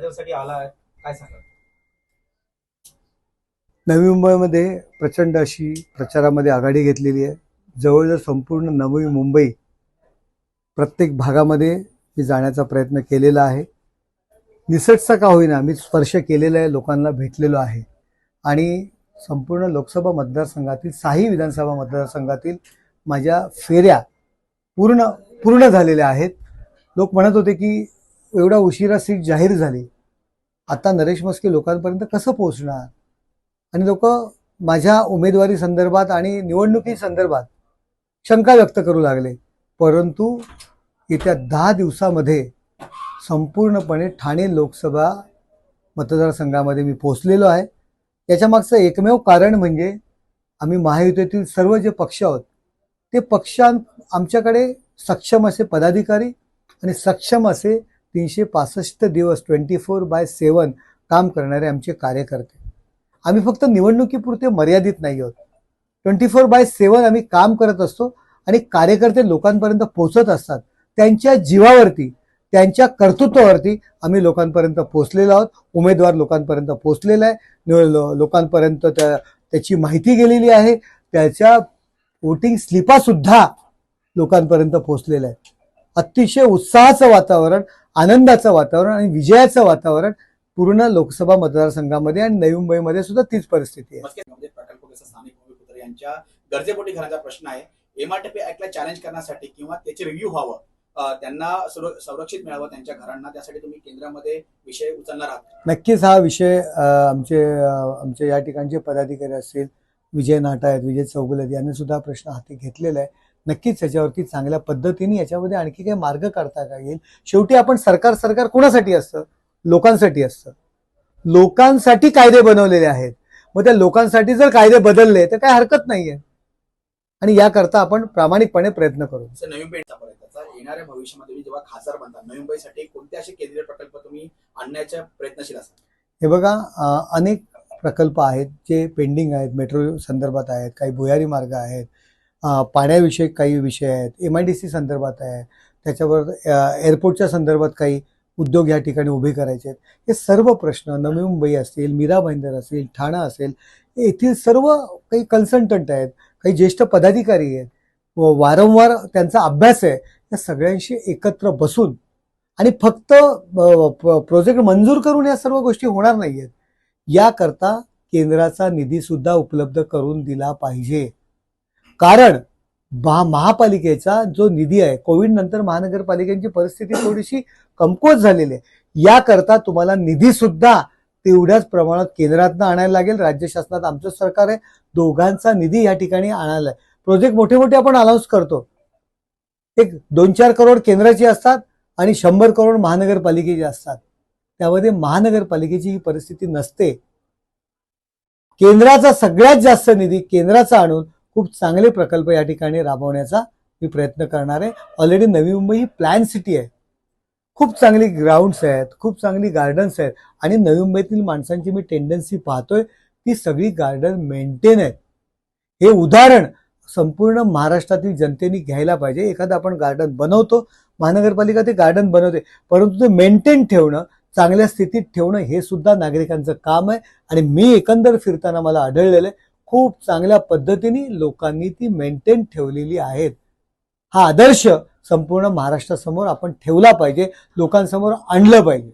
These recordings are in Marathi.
त्याच्यासाठी आला आहे? काय सांगा नवी मुंबईमध्ये प्रचंड अशी प्रचारामध्ये आघाडी घेतलेली आहे. जवळजवळ संपूर्ण नवी मुंबई प्रत्येक भागामध्ये मी जाण्याचा प्रयत्न केलेला आहे. निसटसा का होईना मी स्पर्श केलेला आहे लोकांना भेटलेलो आहे. आणि संपूर्ण लोकसभा मतदारसंघातील साही विधानसभा मतदारसंघातील माझ्या फेऱ्या पूर्ण पूर्ण झालेल्या आहेत. लोक म्हणत होते की एवढा उशिरा सीट जाहीर झाली आता नरेश मस्के लोकांपर्यंत कसं पोहोचणार? आणि लोक माझ्या उमेदवारी संदर्भात आणि निवडणुकी संदर्भात शंका व्यक्त करू लागले. परंतु येत्या दहा दिवसामध्ये संपूर्णपणे ठाणे लोकसभा मतदारसंघामध्ये मी पोचलेलो आहे. याच्यामागचं एकमेव कारण म्हणजे आम्ही महायुतीतील सर्व जे पक्ष आहोत ते पक्षां आमच्याकडे सक्षम असे पदाधिकारी आणि सक्षम असे तीनशे पासष्ट दिवस ट्वेंटी फोर बाय सेवन काम करणारे आमचे कार्यकर्ते. आम्ही फक्त निवडणुकीपुरते मर्यादित नाही आहोत. ट्वेंटी फोर बाय सेवन आम्ही काम करत असतो आणि कार्यकर्ते लोकांपर्यंत पोहोचत असतात. त्यांच्या जीवावरती त्यांच्या कर्तृत्वावरती आम्ही लोकांपर्यंत पोहोचलेलो आहोत. उमेदवार लोकांपर्यंत पोहोचलेला आहे. लो- लोकांपर्यंत त्या त्याची माहिती गेलेली आहे. त्याच्या वोटिंग स्लिपासुद्धा लोकांपर्यंत पोहोचलेल्या आहेत अतिशय उत्साहाचं वातावरण आनंदाचं वातावरण आणि विजयाचं वातावरण पूर्ण लोकसभा मतदारसंघामध्ये आणि नवी मुंबईमध्ये सुद्धा तीच परिस्थिती आहे. यांच्या गरजेपोटी घराचा प्रश्न आहे. एमआरटीपी ऍक्टला चॅलेंज करण्यासाठी किंवा त्याचे रिव्ह्यू व्हावं त्यांना सुर- संरक्षित मिळावं त्यांच्या घरांना त्यासाठी तुम्ही केंद्रामध्ये विषय उचलणार आहात नक्कीच हा विषय आमचे आमचे या ठिकाणचे पदाधिकारी असतील विजय नाटा आहेत विजय चौगुले आहेत यांनी सुद्धा प्रश्न हाती घेतलेला आहे. नक्कीच याच्यावरती चांगल्या पद्धतीने याच्यामध्ये आणखी काही मार्ग काढता का येईल? शेवटी आपण सरकार सरकार कोणासाठी असतं? लोकांसाठी असतं. लोकांसाठी कायदे बनवलेले आहेत. मग त्या लोकांसाठी जर कायदे बदलले तर काय हरकत नाहीये. आणि याकरता आपण प्रामाणिकपणे प्रयत्न करू. नवी येणाऱ्या भविष्यामध्ये जेव्हा खासदार बनता नवी मुंबईसाठी कोणते असे केंद्रीय प्रकल्प तुम्ही आणण्याच्या प्रयत्नशील असाल? हे बघा अनेक प्रकल्प आहेत जे पेंडिंग आहेत मेट्रो संदर्भात आहेत काही भुयारी मार्ग आहेत पाण्याविषयक काही विषय आहेत एम आय डी सी संदर्भात आहे त्याच्यावर एअरपोर्टच्या संदर्भात काही उद्योग या ठिकाणी उभे करायचे आहेत. हे सर्व प्रश्न नवी मुंबई असतील मीरा भाईंदर असेल ठाणा असेल येथील सर्व काही कन्सल्टंट आहेत काही ज्येष्ठ पदाधिकारी आहेत व वारंवार त्यांचा अभ्यास आहे या सगळ्यांशी एकत्र बसून आणि फक्त प्रोजेक्ट मंजूर करून या सर्व गोष्टी होणार नाही आहेत याकरता केंद्राचा निधीसुद्धा उपलब्ध करून दिला पाहिजे. कारण महा महापालिकेचा जो निधी आहे कोविड नंतर महानगरपालिकेची परिस्थिती थोडीशी कमकुवत झालेली आहे. याकरता तुम्हाला निधी सुद्धा तेवढ्याच प्रमाणात केंद्रातनं आणायला लागेल. राज्य शासनात आमचं सरकार आहे. दोघांचा निधी या ठिकाणी आणायला आहे. प्रोजेक्ट मोठे मोठे आपण अनाऊन्स करतो. एक दोन चार करोड केंद्राची असतात आणि शंभर करोड महानगरपालिकेचे असतात. त्यामध्ये महानगरपालिकेची ही परिस्थिती नसते. केंद्राचा सगळ्यात जास्त निधी केंद्राचा आणून खूप चांगले प्रकल्प या ठिकाणी राबवण्याचा मी प्रयत्न करणार आहे. ऑलरेडी नवी मुंबई ही प्लॅन सिटी आहे. खूप चांगली ग्राउंड्स आहेत खूप चांगली गार्डन्स आहेत आणि नवी मुंबईतील माणसांची मी टेंडन्सी पाहतोय ती सगळी गार्डन मेंटेन आहेत. हे उदाहरण संपूर्ण महाराष्ट्रातील जनतेने घ्यायला पाहिजे. एखादं आपण गार्डन बनवतो महानगरपालिका ते गार्डन बनवते परंतु ते मेंटेन ठेवणं चांगल्या स्थितीत ठेवणं हे सुद्धा नागरिकांचं काम आहे आणि मी एकंदर फिरताना मला आढळलेलं आहे. खूप चांगल्या पद्धतीने लोकांनी ती मेंटेन ठेवलेली आहेत. हा आदर्श संपूर्ण महाराष्ट्रासमोर आपण ठेवला पाहिजे लोकांसमोर आणलं पाहिजे.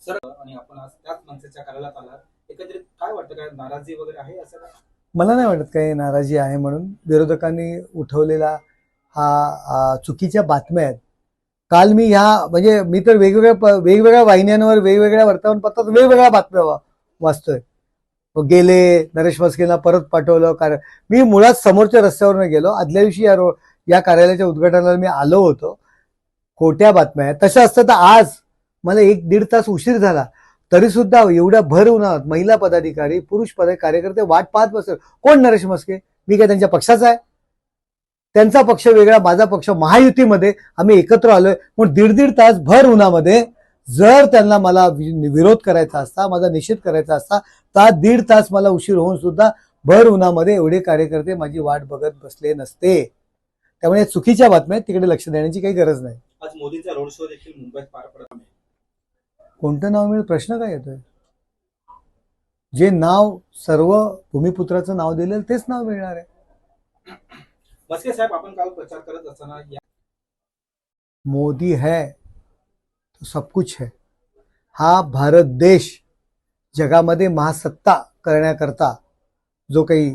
सर आणि आपण आज त्याच मनसेच्या कार्यालयात आलात. एकंदरीत काय वाटतं काय नाराजी वगैरे आहे असं काय? मला नाही वाटत काही नाराजी आहे म्हणून. विरोधकांनी उठवलेला हा आ, चुकीच्या बातम्या आहेत. काल मी ह्या म्हणजे मी तर वेगवेगळ्या प- वेगवेगळ्या वाहिन्यांवर वेगवेगळ्या वर्तमानपत्रात वेगवेगळ्या बातम्या वा- वाचतोय. गेले नरेश मस्केला परत पाठवलं कारण मी मुळात समोरच्या रस्त्यावरनं गेलो. आदल्या दिवशी या रो या कार्यालयाच्या उद्घाटनाला मी आलो होतो. खोट्या बातम्या आहेत. असतं तर आज मला एक दीड तास उशीर झाला. तरी सुद्धा एवढ्या भर उन्हात महिला पदाधिकारी पुरुष पद कार्यकर्ते वाट पाहत बसले. कोण नरेश मस्के मी काय त्यांच्या पक्षाचा आहे? त्यांचा पक्ष वेगळा माझा पक्ष महायुतीमध्ये. आम्ही एकत्र आलोय. पण दीड दीड तास भर उन्हामध्ये जर त्यांना मला विरोध करायचा असता माझा निषेध करायचा असता तर दीड तास मला उशीर होऊन सुद्धा भर उन्हामध्ये एवढे कार्यकर्ते माझी वाट बघत बसले नसते. त्यामुळे चुकीच्या बातम्या तिकडे लक्ष देण्याची काही गरज नाही. आज मोदींचा रोड शो देखील मुंबईत पार पडत कोणतं नाव मिळेल? प्रश्न काय येतोय? जे नाव सर्व भूमिपुत्राचं नाव दिलेलं तेच नाव मिळणार आहे. साहेब आपण काल प्रचार करत असताना मोदी है. तो सब कुछ है। हा भारत देश जगामध्ये महासत्ता करण्याकरता जो काही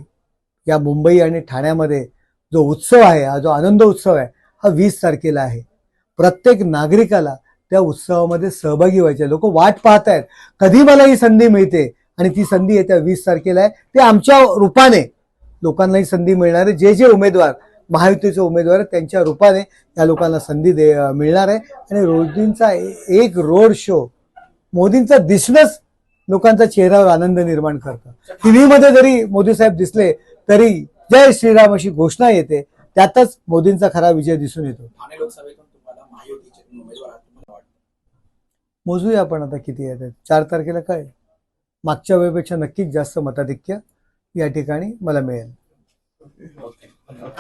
या मुंबई आणि ठाण्यामध्ये जो उत्सव आहे हा जो आनंद उत्सव आहे हा वीस तारखेला आहे. प्रत्येक नागरिकाला त्या उत्सवामध्ये सहभागी व्हायचे. लोक वाट पाहत आहेत कधी मला ही संधी मिळते? आणि ती संधी येत्या वीस तारखेला आहे. ते आमच्या रूपाने लोकांना ही संधी मिळणार आहे. जे जे उमेदवार महायुतीचे उमेदवार त्यांच्या रूपाने या लोकांना संधी दे मिळणार आहे. आणि ए- एक रोड शो मोदींचा दिसणंच लोकांचा चेहऱ्यावर आनंद निर्माण करतं. टीव्हीमध्ये जरी मोदी साहेब दिसले तरी जय श्रीराम अशी घोषणा येते. त्यातच मोदींचा खरा विजय दिसून येतो. मोजूया आपण आता किती येत आहेत चार तारखेला काय? मागच्या वेळेपेक्षा नक्कीच जास्त मताधिक्य या ठिकाणी मला मिळेल.